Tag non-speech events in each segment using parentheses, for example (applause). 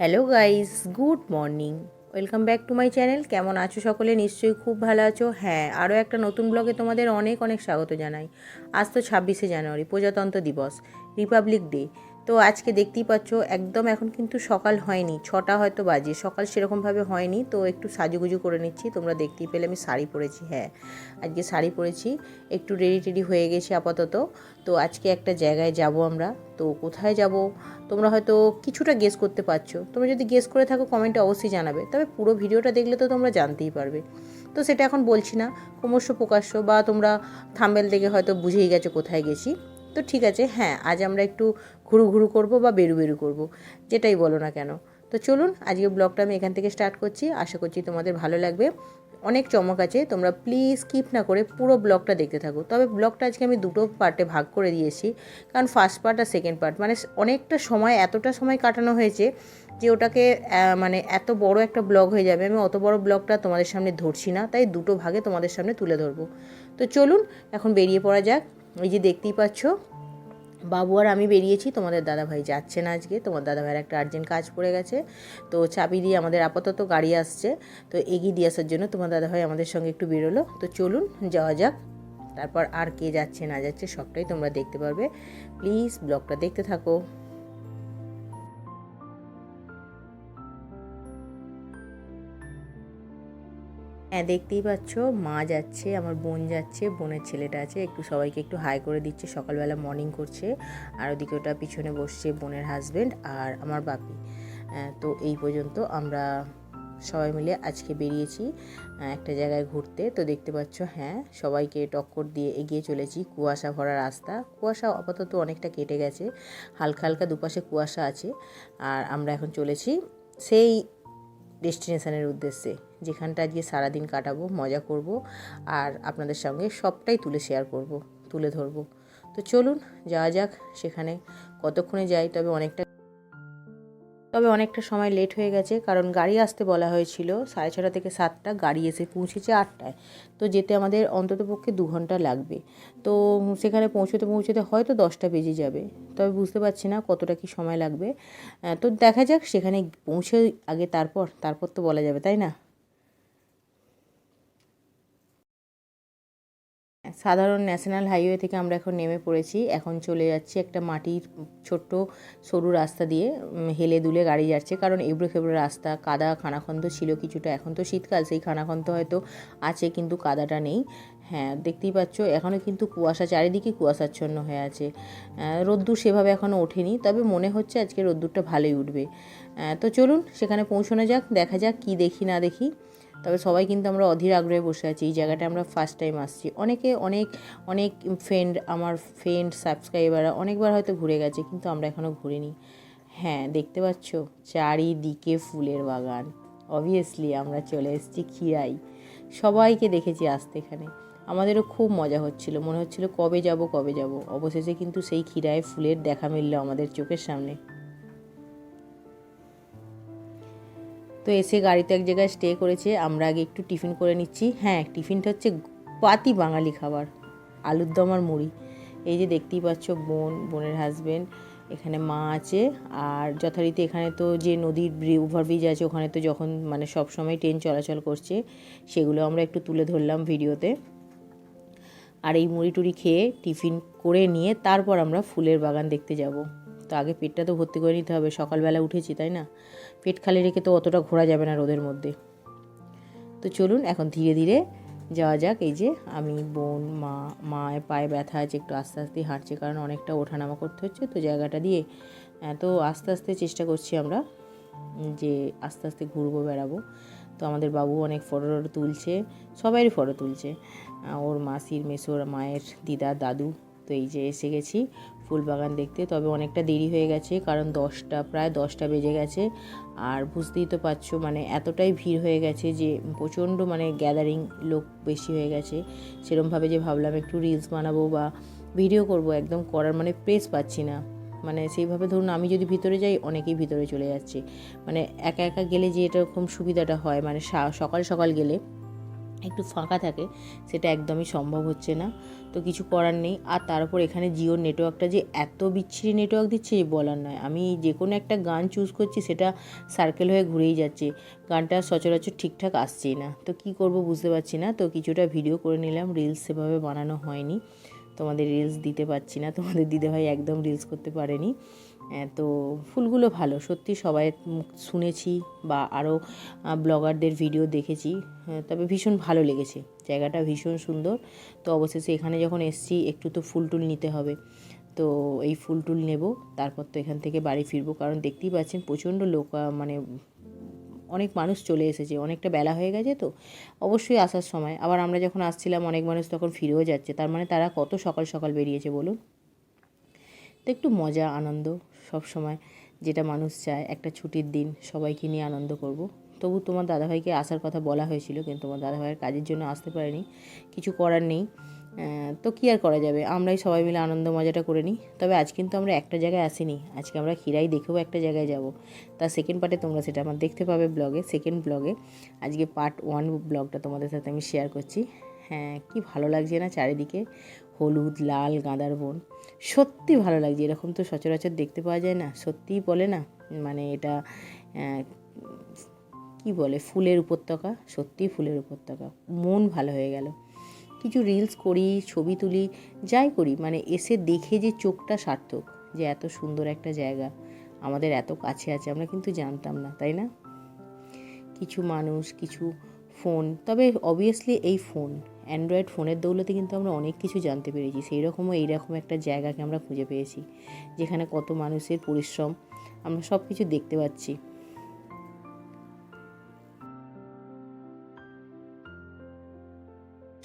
Hello guys good morning welcome back to my channel কেমন আছো সকলে? নিশ্চয়ই খুব ভালো আছো। হ্যাঁ আরও একটা নতুন ব্লগে তোমাদের অনেক অনেক স্বাগত জানাই। আজ তো ছাব্বিশে জানুয়ারি, প্রজাতন্ত্র দিবস রিপাবলিক ডে তো আজকে দেখতেই পাচ্ছ, একদম এখন কিন্তু সকাল হয়নি, ছটা হয়তো বাজে, সকাল সেরকমভাবে হয়নি, তো একটু সাজুগুজু করে নিচ্ছি, তোমরা দেখতেই পেলে আমি শাড়ি পরেছি হ্যাঁ আজকে শাড়ি পরেছি, একটু রেডি টেডি হয়ে গেছি আপাতত, তো আজকে একটা জায়গায় যাব আমরা, তো কোথায় যাব, তোমরা হয়তো কিছুটা গেস করতে পারছ, তোমরা যদি গেস করে থাকো কমেন্টে অবশ্যই জানাবে, তবে পুরো ভিডিওটা দেখলে তো তোমরা জানতেই পারবে, তো সেটা এখন বলছি না, ক্রমশ প্রকাশ্য বা তোমরা থাম্বেল দেখে হয়তো বুঝেই গেছো কোথায় গেছি তো ঠিক আছে হ্যাঁ আজ আমরা একটু ঘুরু ঘুরু করব বা বেরু বেরু করব, যেটাই বলো না কেন। তো চলুন আজকে ব্লগটা আমি এখান থেকে স্টার্ট করছি, আশা করছি তোমাদের ভালো লাগবে। অনেক চমক আছে, তোমরা প্লিজ স্কিপ না করে পুরো ব্লগটা দেখতে থাকো। তবে ব্লগটা আজকে আমি দুটো পার্টে ভাগ করে দিয়েছি, কারণ ফার্স্ট পার্ট আর সেকেন্ড পার্ট মানে অনেকটা সময়, এতটা সময় কাটানো হয়েছে যে ওটাকে মানে এত বড় একটা ব্লগ হয়ে যাবে, আমি অত বড় ব্লগটা তোমাদের সামনে ধরছি না, তাই দুটো ভাগে তোমাদের সামনে তুলে ধরবো। তো চলুন, এখন বেরিয়ে পড়া যাক। এই যে দেখতেই পাচ্ছ, বাবু আর আমি বেরিয়েছি। তোমাদের দাদাভাই যাচ্ছে না আজকে। তোমার দাদাভাইয়ের একটা আর্জেন্ট কাজ পড়ে গেছে। তো চাবি দিয়ে আমাদের আপাতত গাড়ি আসছে। তো এগিয়ে দিয়ে আসার জন্য তোমার দাদাভাই আমাদের সঙ্গে একটু বেরোলো। তো চলুন, যাওয়া যাক। তারপর আর কে যাচ্ছে, না যাচ্ছে, সবটাই তোমরা দেখতে পারবে। প্লিজ ব্লগটা দেখতে থাকো। হ্যাঁ দেখতেই পাচ্ছ, মা যাচ্ছে, আমার বোন যাচ্ছে, বোনের ছেলেটা আছে, একটু সবাইকে একটু হাই করে দিচ্ছে, সকালবেলা মর্নিং করছে, আর ওদিকে ওটা পিছনে বসছে বোনের হাজবেন্ড আর আমার বাপি। তো এই পর্যন্ত আমরা সবাই মিলে আজকে বেরিয়েছি একটা জায়গায় ঘুরতে। তো দেখতে পাচ্ছ হ্যাঁ সবাইকে টক্কর দিয়ে এগিয়ে চলেছি কুয়াশা ভরা রাস্তা। কুয়াশা আপাতত অনেকটা কেটে গেছে, হালকা হালকা দুপাশে কুয়াশা আছে, আর আমরা এখন চলেছি সেই ডেস্টিনেশনের উদ্দেশ্যে। যেখানটা আজকে সারাদিন কাটাবো, মজা করব আর আপনাদের সঙ্গে সবটাই তুলে শেয়ার করব, তুলে ধরবো। তো চলুন, যাওয়া যাক সেখানে। কতক্ষণে যাই, তবে অনেকটা তবে অনেকটা সময় লেট হয়ে গেছে, কারণ গাড়ি আসতে বলা হয়েছিল সাড়ে ছটা থেকে সাতটা, গাড়ি এসে পৌঁছেছে আটটায়। তো যেতে আমাদের অন্ততপক্ষে দু ঘণ্টা লাগবে। তো সেখানে পৌঁছতে পৌঁছতে হয়তো দশটা বেজে যাবে। তবে বুঝতে পারছি না কতটা কি সময় লাগবে। তো দেখা যাক সেখানে পৌঁছে আগে তারপর তারপর তো বলা যাবে, তাই না? সাধারণ ন্যাশনাল হাইওয়ে থেকে আমরা এখন নেমে পড়েছি। এখন চলে যাচ্ছি একটা মাটির ছোট্ট সরু রাস্তা দিয়ে হেলে দুলে গাড়ি যাচ্ছে। কারণ এবড়ো খেবড়ো রাস্তা, কাদা, খানাখন্দ ছিল কিছুটা। এখন তো শীতকাল, সেই খানাখন্দ হয়তো আছে, কিন্তু কাদাটা নেই। হ্যাঁ দেখতেই পাচ্ছ এখনও কিন্তু কুয়াশা, চারিদিকে কুয়াশাচ্ছন্ন হয়ে আছে। রোদ্দুর সেভাবে এখনও ওঠেনি, তবে মনে হচ্ছে আজকে রোদ্দুরটা ভালোই উঠবে। তো চলুন, সেখানে পৌঁছানো যাক, দেখা যাক কি দেখি না দেখি। তবে সবাই কিন্তু আমরা অধীর আগ্রহে বসে আছি, এই জায়গাটা আমরা ফার্স্ট টাইম আসছি। অনেকে অনেক অনেক ফ্রেন্ড আমার ফ্রেন্ড সাবস্ক্রাইবাররা অনেকবার হয়তো ঘুরে গেছে, কিন্তু আমরা এখনও ঘুরিনি। হ্যাঁ দেখতে পাচ্ছ? চারিদিকে ফুলের বাগান। অবভিয়াসলি আমরা চলে এসেছি খিরাই সবাইকে দেখেছি আসতে এখানে। আমাদেরও খুব মজা হচ্ছিল। মনে হচ্ছিল কবে যাব কবে যাব? অবশেষে কিন্তু সেই খিরায় ফুলের দেখা মিলল আমাদের চোখের সামনে। তো এসে গাড়িতে এক জায়গায় স্টে করেছে। আমরা আগে একটু টিফিন করে নিচ্ছি। হ্যাঁ টিফিনটা হচ্ছে পাতি বাঙালি খাবার, আলুর দম আর মুড়ি। এই যে দেখতেই পাচ্ছ, বোন, বোনের হাজবেন্ড এখানে মা আছে। আর যথারীতি এখানে তো যে নদীর ওভারব্রিজ আছে, ওখানে তো যখন মানে সব সময় ট্রেন চলাচল করছে, সেগুলো আমরা একটু তুলে ধরলাম ভিডিওতে। আর এই মুড়ি টুড়ি খেয়ে টিফিন করে নিয়ে তারপর আমরা ফুলের বাগান দেখতে যাব। তো আগে পেটটা তো ভর্তি করে নিতে হবে, সকালবেলা উঠেছি, তাই না? পেট খালি রেখে তো অতটা ঘোরা যাবে না রোদের মধ্যে। তো চলুন এখন ধীরে ধীরে যাওয়া যাক, এই যে আমি বোন, মা, মায়ের পায়ে ব্যথা আছে, একটু আস্তে আস্তে হাঁটছে, কারণ অনেকটা ওঠানামা করতে হচ্ছে, তো জায়গাটা দিয়ে তো আস্তে আস্তে চেষ্টা করছি আমরা যে আস্তে আস্তে ঘুরবো, বেড়াবো। তো আমাদের বাবু অনেক ফটো টটো তুলছে সবারই ফটো তুলছে ওর মাসির, মেসোর, মায়ের দিদা দাদু, তো এই যে এসে গেছি। ফুল বাগান দেখতে, তবে অনেকটা দেরি হয়ে গেছে, কারণ দশটা, প্রায় দশটা বেজে গেছে। আর বুঝতেই তো পারছ মানে এতটাই ভিড় হয়ে গেছে যে প্রচণ্ড মানে গ্যাদারিং লোক বেশি হয়ে গেছে। সেরমভাবে যে ভাবলাম একটু রিলস বানাবো বা ভিডিও করব, একদম করার মানে প্রেস পাচ্ছি না। মানে সেইভাবে ধরুন আমি যদি ভিতরে যাই, অনেকেই ভিতরে চলে যাচ্ছে। মানে একা একা গেলে যে এরকম সুবিধাটা হয় মানে সকাল সকাল গেলে একটু ফাঁকা থাকে, সেটা একদমই সম্ভব হচ্ছে না। তো কিছু করার নেই। আর তারপর এখানে জিওর নেটওয়ার্কটা যে এত বিচ্ছিরি নেটওয়ার্ক দিচ্ছে যে বলার নয়। আমি যে কোনো একটা গান চুজ করছি, সেটা সার্কেল হয়ে ঘুরেই যাচ্ছে। গানটা সচরাচর ঠিকঠাক আসছেই না। তো কি করব বুঝতে পারছি না। তো কিছুটা ভিডিও করে নিলাম। রিলস সেভাবে বানানো হয়নি। তোমাদের রিলস দিতে পারছি না। তোমাদের দিদিভাই একদম রিলস করতে পারেনি। তো ফুলগুলো ভালো সত্যি সবাই শুনেছি বা আরও ব্লগারদের ভিডিও দেখেছি হ্যাঁ, তবে ভীষণ ভালো লেগেছে জায়গাটা ভীষণ সুন্দর। তো অবশেষে এখানে যখন এসছি একটু তো ফুল টুল নিতে হবে তো এই ফুল টুল নেব তারপর তো এখান থেকে বাড়ি ফিরবো কারণ দেখতেই পাচ্ছেন প্রচণ্ড লোক মানে অনেক মানুষ চলে এসেছে অনেকটা বেলা হয়ে গেছে তো অবশ্যই আসার সময়। আবার আমরা যখন আসছিলাম অনেক মানুষ তখন ফিরেও যাচ্ছে তার মানে তারা কত সকাল সকাল বেরিয়েছে বলুন? তো একটু মজা আনন্দ সব সময় যেটা মানুষ চায়, একটা ছুটির দিন সবাইকে নিয়ে আনন্দ করব। তবু তোমার দাদাভাইকে আসার কথা বলা হয়েছিল, কিন্তু তোমার দাদাভাইয়ের কাজের জন্য আসতে পারেনি। কিছু করার নেই। তো কী আর করা যাবে? আমরাই সবাই মিলে আনন্দ মজাটা করে নিই। তবে আজ কিন্তু আমরা একটা জায়গায় আসিনি। আজকে আমরা খিরাই দেখেও একটা জায়গায় যাব। তার সেকেন্ড পার্টে তোমরা সেটা আমার দেখতে পাবে ব্লগে সেকেন্ড ব্লগে আজকে পার্ট ওয়ান ব্লগটা তোমাদের সাথে আমি শেয়ার করছি। হ্যাঁ কি ভালো লাগছে না চারিদিকে? হলুদ, লাল, গাঁদার বন। সত্যি ভালো লাগছে। এরকম তো সচরাচর দেখতে পাওয়া যায় না। সত্যিই বলে না? মানে এটা কি বলে? ফুলের উপত্যকা? সত্যিই ফুলের উপত্যকা। মন ভালো হয়ে গেল। কিছু রিলস করি, ছবি তুলি, যাই করি। মানে এসে দেখে যে চোখটা সার্থক, যে এত সুন্দর একটা জায়গা। আমাদের এত কাছে আছে, আমরা কিন্তু জানতাম না, তাই না? কিছু মানুষ, কিছু ফোন তবে অবভিয়াসলি এই ফোন অ্যান্ড্রয়েড ফোনের দৌলতে কিন্তু আমরা অনেক কিছু জানতে পেরেছি। সেই রকমও এইরকম একটা জায়গাকে আমরা খুঁজে পেয়েছি, যেখানে কত মানুষের পরিশ্রম আমরা সব কিছু দেখতে পাচ্ছি।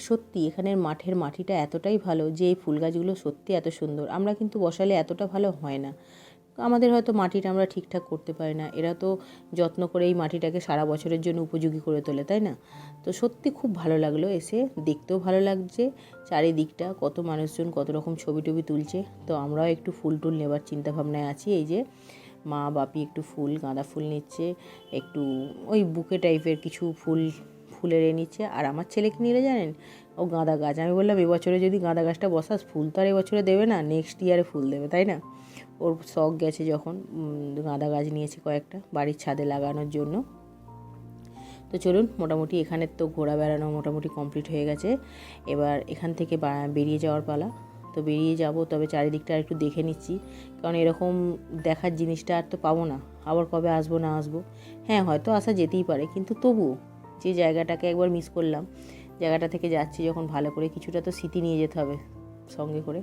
সত্যি, এখানের মাঠের মাটিটা এতটাই ভালো যে এই ফুল গাছগুলো সত্যি এত সুন্দর। আমরা কিন্তু বসালে এতটা ভালো হয় না। আমাদের হয়তো মাটিটা আমরা ঠিকঠাক করতে পারি না। এরা তো যত্ন করে এই মাটিটাকে সারা বছরের জন্য উপযোগী করে তোলে, তাই না? তো সত্যি খুব ভালো লাগল এসে, দেখতেও ভালো লাগছে। চারিদিকটা কত মানুষজন কত রকম ছবি টবি তুলছে। তো আমরাও একটু ফুল টুল নেবার চিন্তাভাবনায় আছি। এই যে মা বাপি একটু ফুল, গাঁদা ফুল নিচ্ছে, একটু ওই বুকে টাইপের কিছু ফুল ফুলের এ নিচ্ছে। আর আমার ছেলেকে নিলে জানেন? ও গাঁদা গাছ। আমি বললাম এবছরে যদি গাঁদা গাছটা বসাস, ফুল তো আর এবছরে দেবে না নেক্সট ইয়ারে ফুল দেবে। তাই না? ওর শখ গেছে যখন গাঁদা গাছ নিয়েছে কয়েকটা বাড়ির ছাদে লাগানোর জন্য। তো চলুন, মোটামুটি এখানে তো ঘোরা বেড়ানো মোটামুটি কমপ্লিট হয়ে গেছে। এবার এখান থেকে বেরিয়ে যাওয়ার পালা। তো বেরিয়ে যাব, তবে চারিদিকটা একটু দেখে নিচ্ছি। কারণ এরকম দেখার জিনিসটা আর তো পাবো না। আবার কবে আসব, না আসব? হ্যাঁ হয়তো আসা যেতেই পারে, কিন্তু তবুও যে জায়গাটাকে একবার মিস করলাম, জায়গাটা থেকে যাচ্ছি, যখন ভালো করে কিছুটা তো স্মৃতি নিয়ে যেতে হবে সঙ্গে করে।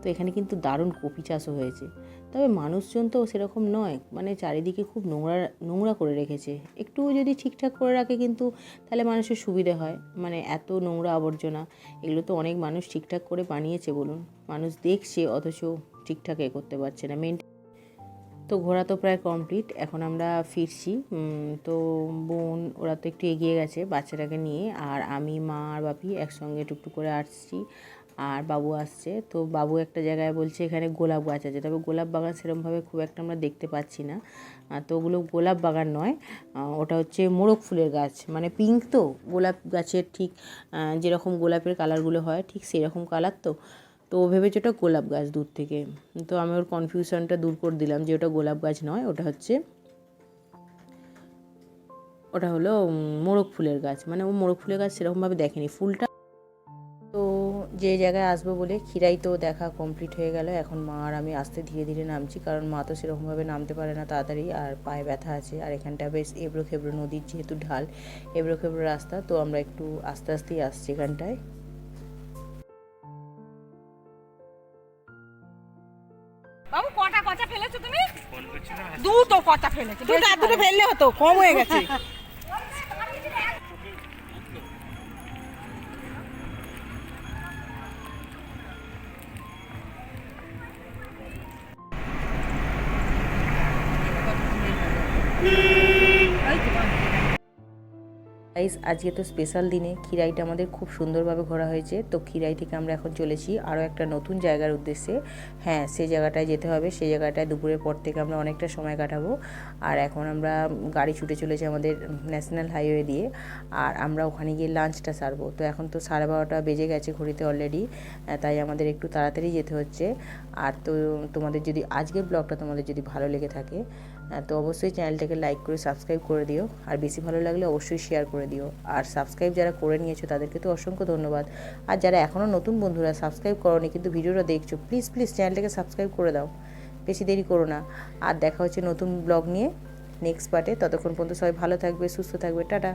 তো এখানে কিন্তু দারুণ কপি চাষও হয়েছে। তবে মানুষজন তো সেরকম নয় মানে চারিদিকে খুব নোংরা নোংরা করে রেখেছে। একটু যদি ঠিকঠাক করে রাখে কিন্তু তাহলে মানুষের সুবিধে হয় মানে এত নোংরা আবর্জনা, এগুলো তো অনেক মানুষ ঠিকঠাক করে বানিয়েছে বলুন। মানুষ দেখছে, অথচ ঠিকঠাক এ করতে পারছে না। মেন তো ঘোরা তো প্রায় কমপ্লিট এখন আমরা ফিরছি। তো বোন, ওরা তো একটু এগিয়ে গেছে বাচ্চাটাকে নিয়ে, আর আমি, মা আর বাপি একসঙ্গে টুকটুক করে আসছি। আর বাবু আসছে। তো বাবু একটা জায়গায় বলছে এখানে গোলাপ গাছ আছে। তবে গোলাপ বাগান সেরকমভাবে খুব একটা আমরা দেখতে পাচ্ছি না। তো ওগুলো গোলাপ বাগান নয়। ওটা হচ্ছে মোরগ ফুলের গাছ। মানে পিঙ্ক তো? গোলাপ গাছের ঠিক যেরকম গোলাপের কালারগুলো হয়, ঠিক সেরকম কালার তো? তো ও ভেবেছে ওটা গোলাপ গাছ দূর থেকে। তো আমি ওর কনফিউশনটা দূর করে দিলাম যে ওটা গোলাপ গাছ নয়, ওটা হচ্ছে, ওটা হলো মোরগ ফুলের গাছ। মানে ও মোরগ ফুলের গাছ সেরকমভাবে দেখেনি। ফুলটা যে জায়গায় আসব বলে খিরাই তো দেখা কমপ্লিট হয়ে গেল। এখন মা আর আমি আস্তে ধীরে ধীরে নামছি কারণ মা তো সেরকমভাবে নামতে পারে না তাড়াতাড়ি আর পায়ে ব্যথা আছে। আর এখানটা বেশ এবড়ো খেবড়ো নদীর যেহেতু ঢাল এবড়ো খেবড়ো রাস্তা তো আমরা একটু আস্তে আস্তেই আসছি এখানটায়। বাবু কটা কচা ফেলেছো তুমি? দুটো ফেলেছো। দুটো দুটো ফেললে হতো কম হয়ে গেছে। (laughs) গাইস আজকে তো স্পেশাল দিনে খিরাইটা আমাদের খুব সুন্দরভাবে ঘোরা হয়েছে। তো খিরাই থেকে আমরা এখন চলেছি আরও একটা নতুন জায়গার উদ্দেশ্যে। হ্যাঁ সেই জায়গাটায় যেতে হবে। সেই জায়গাটায় দুপুরের পর থেকে আমরা অনেকটা সময় কাটাবো। আর এখন আমরা গাড়ি ছুটে চলেছি আমাদের ন্যাশনাল হাইওয়ে দিয়ে। আর আমরা ওখানে গিয়ে লাঞ্চটা সারবো। তো এখন তো সাড়ে বারোটা বেজে গেছে ঘড়িতে অলরেডি তাই আমাদের একটু তাড়াতাড়ি যেতে হচ্ছে। আর তো তোমাদের যদি আজকের ব্লগটা তোমাদের যদি ভালো লেগে থাকে তো অবশ্যই চ্যানেলটাকে লাইক করে সাবস্ক্রাইব করে দিও। আর বেশি ভালো লাগলে অবশ্যই শেয়ার করে দিও। আর সাবস্ক্রাইব যারা করে নিয়েছো, তাদেরকে তো অসংখ্য ধন্যবাদ। আর যারা এখনও নতুন বন্ধুরা সাবস্ক্রাইব করনি, কিন্তু ভিডিওটা দেখছ প্লিজ প্লিজ চ্যানেলটাকে সাবস্ক্রাইব করে দাও। বেশি দেরি করো না। আর দেখা হচ্ছে নতুন ব্লগ নিয়ে নেক্সট পার্টে ততক্ষণ পর্যন্ত সবাই ভালো থাকবে, সুস্থ থাকবে। টাটা।